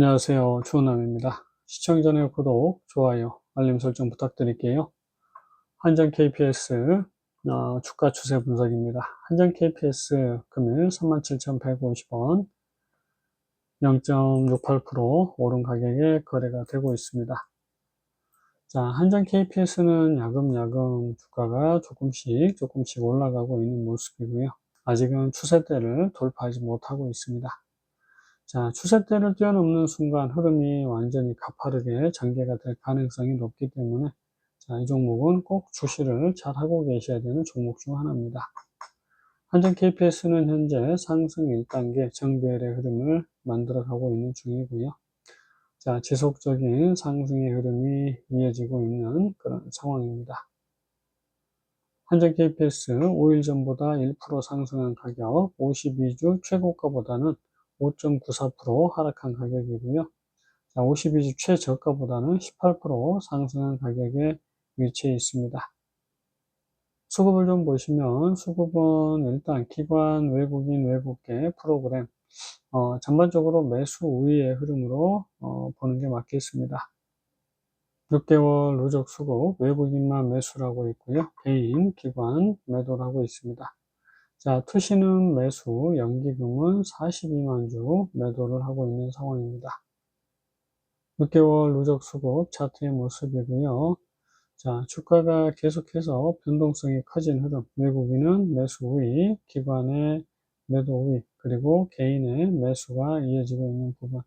안녕하세요. 추운남입니다. 시청 전에 구독, 좋아요, 알림 설정 부탁드릴게요. 한전 KPS 어, 주가 추세 분석입니다. 한전 KPS 금일 37,150원 0.68% 오른 가격에 거래가 되고 있습니다. 자, 한전 KPS는 야금야금 주가가 조금씩 조금씩 올라가고 있는 모습이고요. 아직은 추세대를 돌파하지 못하고 있습니다. 자, 추세대를 뛰어넘는 순간 흐름이 완전히 가파르게 전개가 될 가능성이 높기 때문에 자, 이 종목은 꼭 주시를 잘 하고 계셔야 되는 종목 중 하나입니다. 한전 KPS는 현재 상승 1단계 정배열의 흐름을 만들어 가고 있는 중이고요. 자, 지속적인 상승의 흐름이 이어지고 있는 그런 상황입니다. 한전 KPS 5일 전보다 1% 상승한 가격, 52주 최고가보다는 5.94% 하락한 가격이고요. 자, 52주 최저가보다는 18% 상승한 가격에 위치해 있습니다. 수급을 좀 보시면 수급은 일단 기관, 외국인, 외국계 프로그램 어, 전반적으로 매수 우위의 흐름으로 어, 보는 게 맞겠습니다. 6개월 누적 수급 외국인만 매수라고 있고요. 개인, 기관 매도라고 있습니다. 자, 투시는 매수, 연기금은 42만 주 매도를 하고 있는 상황입니다. 6개월 누적 수급 차트의 모습이고요. 자, 주가가 계속해서 변동성이 커진 흐름, 외국인은 매수 우위, 기관의 매도 우위, 그리고 개인의 매수가 이어지고 있는 부분.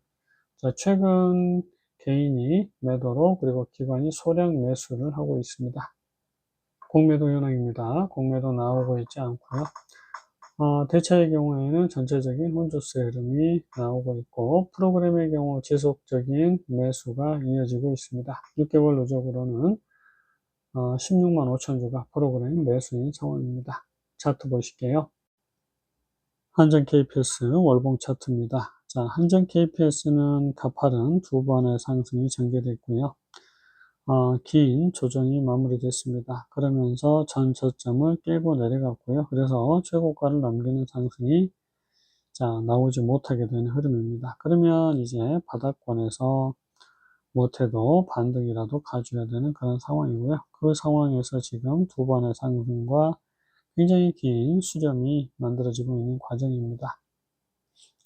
자, 최근 개인이 매도로, 그리고 기관이 소량 매수를 하고 있습니다. 공매도 현황입니다. 공매도 나오고 있지 않고요. 어, 대차의 경우에는 전체적인 혼조세 흐름이 나오고 있고 프로그램의 경우 지속적인 매수가 이어지고 있습니다. 6개월 누적으로는 어, 16만 5천 주가 프로그램 매수인 상황입니다. 차트 보실게요. 한전 KPS 월봉 차트입니다. 자, 한전 KPS는 가파른 두 번의 상승이 전개됐고요. 어, 긴 조정이 마무리됐습니다. 그러면서 전 저점을 깨고 내려갔고요. 그래서 최고가를 넘기는 상승이 자, 나오지 못하게 되는 흐름입니다. 그러면 이제 바닥권에서 못해도 반등이라도 가져야 되는 그런 상황이고요. 그 상황에서 지금 두 번의 상승과 굉장히 긴 수렴이 만들어지고 있는 과정입니다.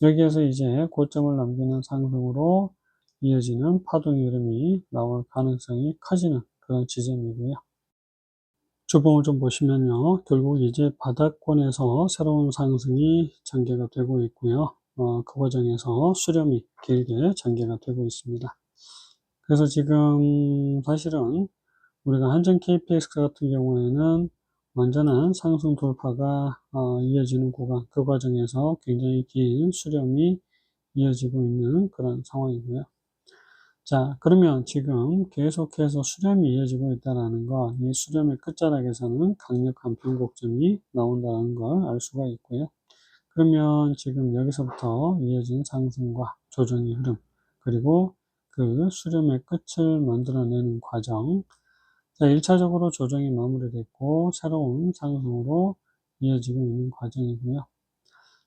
여기에서 이제 고점을 넘기는 상승으로 이어지는 파동 흐름이 나올 가능성이 커지는 그런 지점이고요. 주봉을 좀 보시면요. 결국 이제 바닥권에서 새로운 상승이 전개가 되고 있고요. 어, 그 과정에서 수렴이 길게 전개가 되고 있습니다. 그래서 지금 사실은 우리가 한전 KPX 같은 경우에는 완전한 상승 돌파가 어, 이어지는 구간, 그 과정에서 굉장히 긴 수렴이 이어지고 있는 그런 상황이고요. 자, 그러면 지금 계속해서 수렴이 이어지고 있다는 것, 이 수렴의 끝자락에서는 강력한 변곡점이 나온다는 걸 알 수가 있고요. 그러면 지금 여기서부터 이어진 상승과 조정의 흐름, 그리고 그 수렴의 끝을 만들어내는 과정. 자, 1차적으로 조정이 마무리됐고, 새로운 상승으로 이어지고 있는 과정이고요.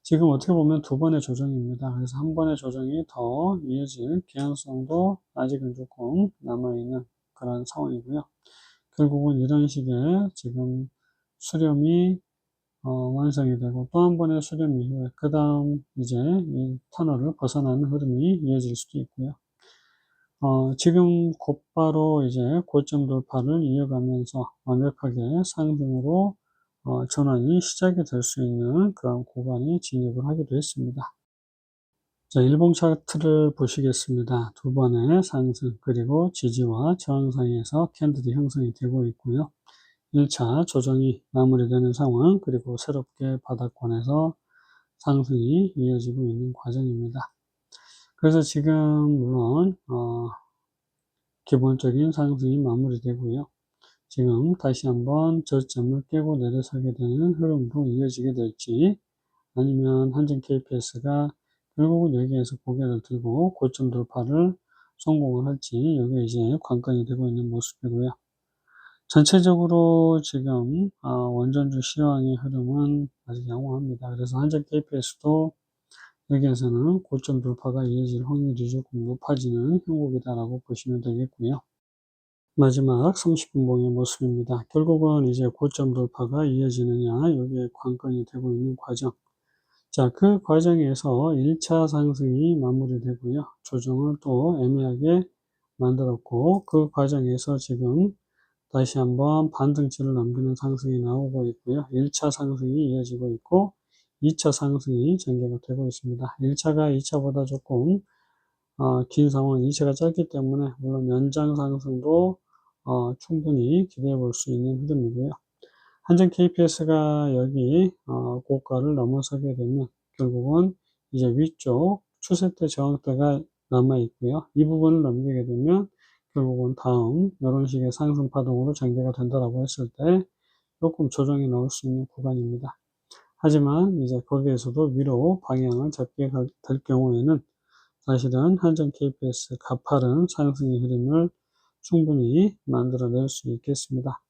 지금 어떻게 보면 두 번의 조정입니다. 그래서 한 번의 조정이 더 이어질 개연성도 아직은 조금 남아있는 그런 상황이고요. 결국은 이런 식의 지금 수렴이 어, 완성이 되고 또 한 번의 수렴 이후에 그 다음 이제 이 터널을 벗어나는 흐름이 이어질 수도 있고요. 어, 지금 곧바로 이제 고점 돌파를 이어가면서 완벽하게 상승으로 어, 전환이 시작이 될 수 있는 그런 구간에 진입을 하기도 했습니다. 자, 일봉 차트를 보시겠습니다. 두 번의 상승, 그리고 지지와 저항 사이에서 캔들이 형성이 되고 있고요. 1차 조정이 마무리되는 상황, 그리고 새롭게 바닥권에서 상승이 이어지고 있는 과정입니다. 그래서 지금 물론 어, 기본적인 상승이 마무리되고요. 지금 다시 한번 저점을 깨고 내려서게 되는 흐름도 이어지게 될지 아니면 한전 KPS가 결국은 여기에서 고개를 들고 고점 돌파를 성공을 할지 여기 이제 관건이 되고 있는 모습이고요. 전체적으로 지금 아, 원전주 시황의 흐름은 아직 양호합니다. 그래서 한전 KPS도 여기에서는 고점 돌파가 이어질 확률이 조금 높아지는 형국이다라고 보시면 되겠고요. 마지막 30분 봉의 모습입니다. 결국은 이제 고점 돌파가 이어지느냐, 여기에 관건이 되고 있는 과정. 자, 그 과정에서 1차 상승이 마무리되고요. 조정을 또 애매하게 만들었고, 그 과정에서 지금 다시 한번 반등치를 넘기는 상승이 나오고 있고요. 1차 상승이 이어지고 있고, 2차 상승이 전개가 되고 있습니다. 1차가 2차보다 조금 어, 긴 상황, 2차가 짧기 때문에 물론 연장 상승도 어, 충분히 기대해 볼 수 있는 흐름이고요. 한전 KPS가 여기 어, 고가를 넘어서게 되면 결국은 이제 위쪽 추세대 저항대가 남아 있고요. 이 부분을 넘기게 되면 결국은 다음 이런 식의 상승 파동으로 전개가 된다라고 했을 때 조금 조정이 나올 수 있는 구간입니다. 하지만 이제 거기에서도 위로 방향을 잡게 될 경우에는 사실은 한전 KPS 가파른 상승의 흐름을 충분히 만들어낼 수 있겠습니다.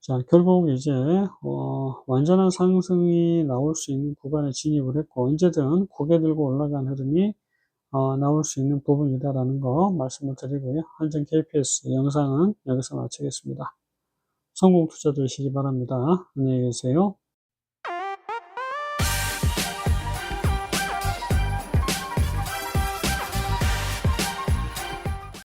자, 결국 이제, 어, 완전한 상승이 나올 수 있는 구간에 진입을 했고, 언제든 고개 들고 올라간 흐름이, 어, 나올 수 있는 부분이다라는 거 말씀을 드리고요. 한전 KPS 영상은 여기서 마치겠습니다. 성공 투자 되시기 바랍니다. 안녕히 계세요.